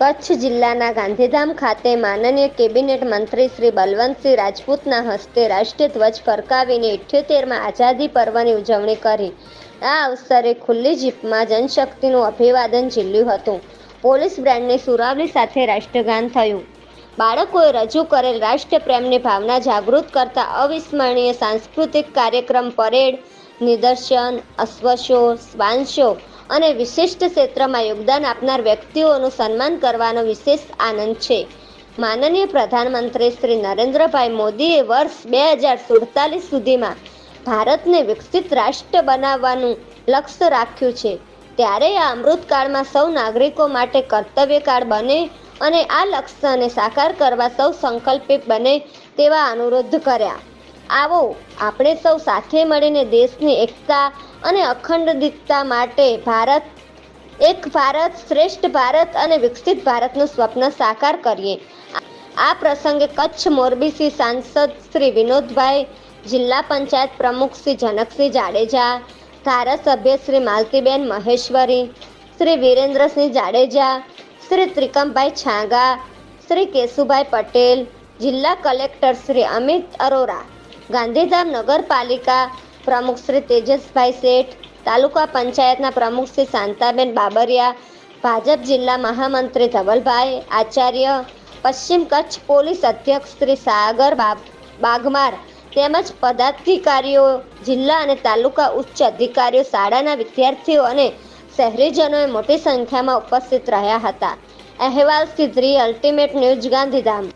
કચ્છ જિલ્લાના ગાંધીધામ ખાતે માનનીય કેબિનેટ મંત્રી શ્રી બલવંતસિંહ રાજપૂતના હસ્તે રાષ્ટ્રીય ધ્વજ ફરકાવીને ઇઠ્યોતેરમાં આઝાદી પર્વની ઉજવણી કરી. આ અવસરે ખુલ્લી જીપમાં જનશક્તિનું અભિવાદન ઝીલ્યું હતું. પોલીસ બ્રાન્ડની સુરાવલી સાથે રાષ્ટ્રગાન થયું. બાળકોએ રજૂ કરેલ રાષ્ટ્રપ્રેમની ભાવના જાગૃત કરતા અવિસ્મરણીય સાંસ્કૃતિક કાર્યક્રમ પરેડ, નિદર્શન, અશ્વશો શ્વાન શો અને વિશિષ્ટ ક્ષેત્રમાં યોગદાન આપનાર વ્યક્તિઓનું સન્માન કરવાનો વિશેષ આનંદ છે. માનનીય પ્રધાનમંત્રી શ્રી નરેન્દ્રભાઈ મોદીએ વર્ષ બે હજાર સુડતાલીસ સુધીમાં ભારતને વિકસિત રાષ્ટ્ર બનાવવાનું લક્ષ્ય રાખ્યું છે. ત્યારે આ અમૃતકાળમાં સૌ નાગરિકો માટે કર્તવ્યકાળ બને અને આ લક્ષ્યને સાકાર કરવા સૌ સંકલ્પિત બને તેવા અનુરોધ કર્યા. આવો, આપણે સૌ સાથે મળીને દેશની એકતા અને અખંડિતતા માટે ભારત, એક ભારત શ્રેષ્ઠ ભારત અને વિકસિત ભારતનું સ્વપ્ન સાકાર કરીએ. આ પ્રસંગે કચ્છ મોરબીથી સાંસદ શ્રી વિનોદભાઈ, જિલ્લા પંચાયત પ્રમુખ શ્રી જનકસિંહ જાડેજા, ધારાસભ્ય શ્રી માલતીબેન મહેશ્વરી, શ્રી વિરેન્દ્રસિંહ જાડેજા, શ્રી ત્રિકમભાઈ છાંગા, શ્રી કેશુભાઈ પટેલ, જિલ્લા કલેક્ટર શ્રી અમિત અરોરા ગાંધીધામ નગરપાલિકા પ્રમુખ શ્રી તેજસભાઈ શેઠ, તાલુકા પંચાયતના પ્રમુખ શ્રી શાંતાબેન બાબરિયા, ભાજપ જિલ્લા મહામંત્રી ધવલભાઈ આચાર્ય, પશ્ચિમ કચ્છ પોલીસ અધ્યક્ષ શ્રી સાગર બાગ- બાગમાર તેમજ પદાધિકારીઓ, જિલ્લા અને તાલુકા ઉચ્ચ અધિકારીઓ, શાળાના વિદ્યાર્થીઓ અને શહેરીજનોએ મોટી સંખ્યામાં ઉપસ્થિત રહ્યા હતા. અહેવાલ સિદ્રી અલ્ટિમેટ ન્યૂઝ ગાંધીધામ.